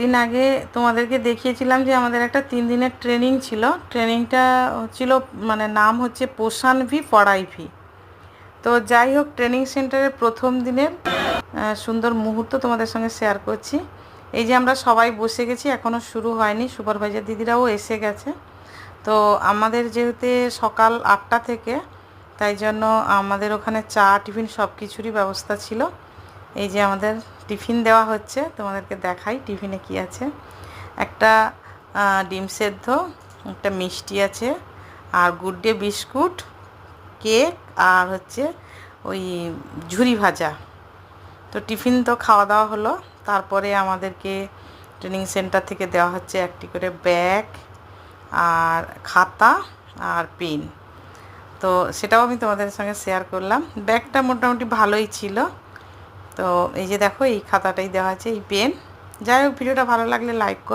দিন আগে তোমাদেরকে দেখিয়েছিলাম যে আমাদের একটা তিন দিনের ট্রেনিং ছিল। ট্রেনিংটা ছিল মানে নাম হচ্ছে পোষান ভি, পড়াই ভি। তো যাই হোক ট্রেনিং সেন্টারের প্রথম দিনের সুন্দর মুহূর্ত তোমাদের সঙ্গে শেয়ার করছি। এই যে আমরা সবাই বসে গেছি এখনও শুরু হয়নি। সুপারভাইজার দিদিরাও এসে গেছে। তো আমাদের যেহেতু সকাল আটটা থেকে, তাই জন্য আমাদের ওখানে চা, টিফিন সব কিছুরই ব্যবস্থা ছিল। এই যে আমাদের টিফিন দেওয়া হচ্ছে, তোমাদেরকে দেখাই টিফিনে কি আছে। একটা ডিম সেদ্ধ, একটা মিষ্টি আছে, আর গুড ডে বিস্কুট, কেক, আর হচ্ছে ওই ঝুরি ভাজা। তো টিফিন তো খাওয়া দাওয়া হলো, তারপরে আমাদেরকে ট্রেনিং সেন্টার থেকে দেওয়া হচ্ছে একটি করে ব্যাগ, আর খাতা, আর পেন। তো সেটাও আমি তোমাদের সঙ্গে শেয়ার করলাম। ব্যাগটা মোটামুটি ভালোই ছিল। তো এই যে দেখো, এই খাতাটাই দেওয়া আছে, এই পেন। যাই হোক, ভিডিওটা ভালো লাগলে লাইক করো।